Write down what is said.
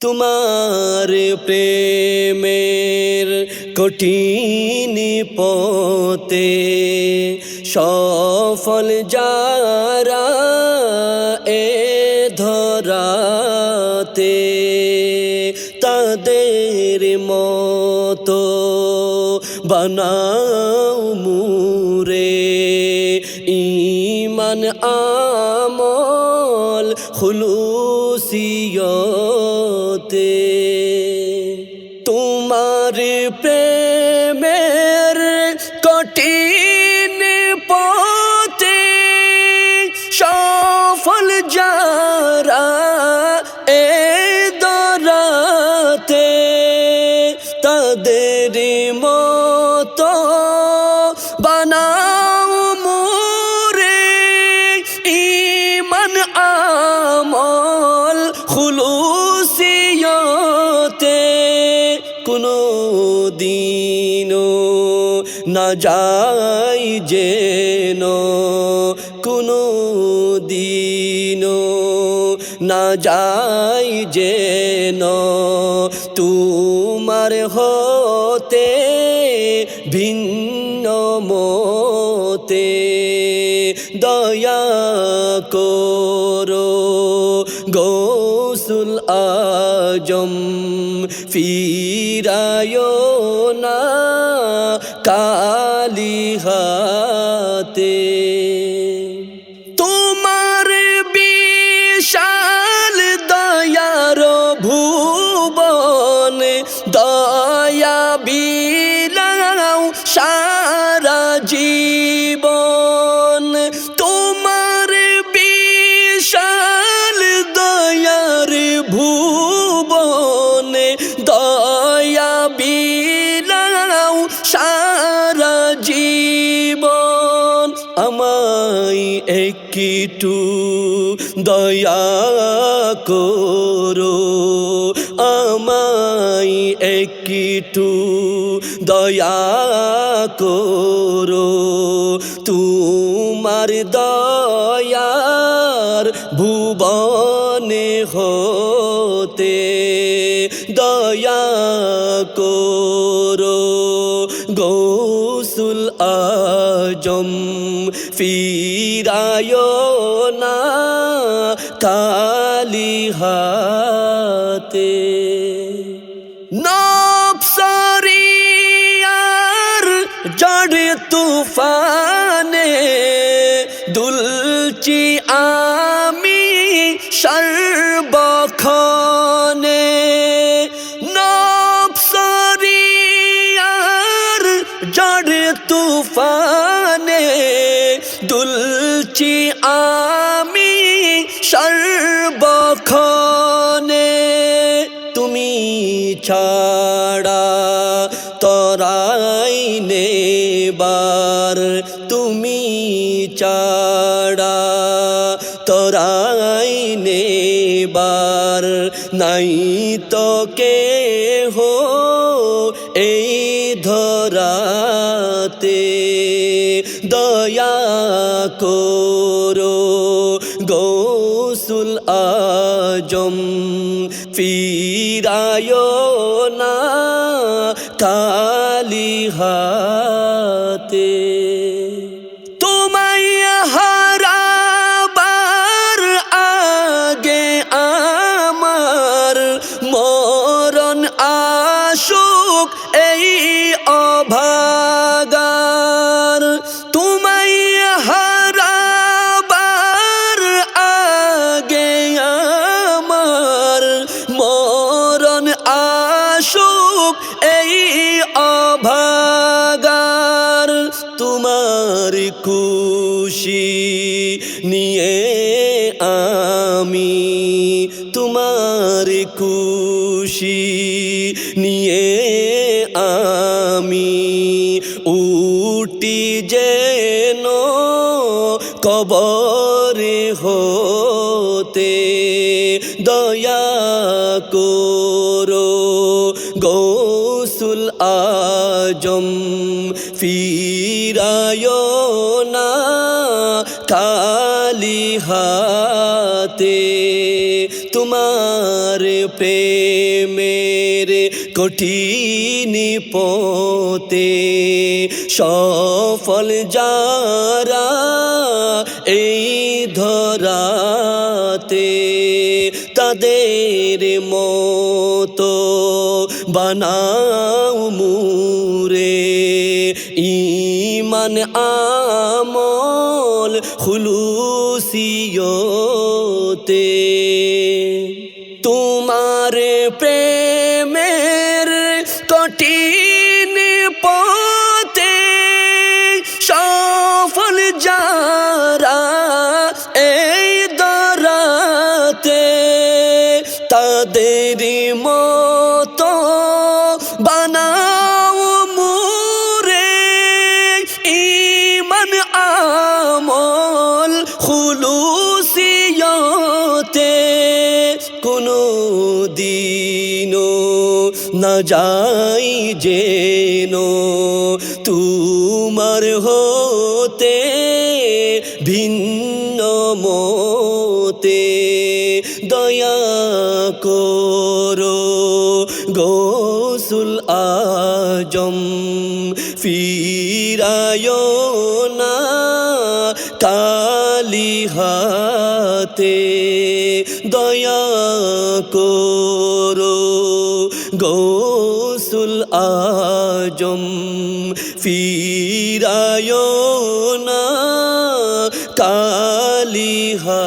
তোমার প্রেমের কঠিন পতে সফল যারা এ ধরাতে তাদের মতো বানাও মুরে ইমান আমল খুলুসিয়তে। তোমার প্রেমের দিনও না যাই যেন, কোনো দিনও না যাই যেন, তোমার হতে ভিন্ন মতে দয়া করো। গৌসুল আজম ফিরায় না একটু দয়া করো, আমায় একটু দয়া করো। তোমার দয়ার ভুবনে হতে দয়া করো। গৌসুল আজম ফিরায় না কালি হাতে। নবসরিয়ার জড় তুফানে দুলচি আমি সর্বক্ষণে দুলচি আমি সর্বক্ষণে তুমি ছাড়া তরাই নেবার, তুমি ছাড়া তরাই নেবার। নাই তো কে হো এই ধরাতে দয়া করো গৌসুল আজম ফিরায় না খালি হাতে। খুশি নিয়ে আমি তোমার খুশি নিয়ে আমি উটি যেন কবরে হতে দয়া করো, গৌসুল আজম ফিরায় না কালি হাতে তোমার প্রেম প্রেমের কঠিন পতে সফল যারা এই ধরাতে তাদের মতো বানাও মুরে ইমান আমল খুলুসিয়তে। তোমার প্রেমের কঠিন পথে সফল যারা এই দরাতে তাদের মতো না যাই যেন তোমার হতে ভিন্ন মতে দয়া করো গোসুল আজম ফিরায় না কালি হাতে দয়া করো গোসুল আজম ফিরায় না কালিহা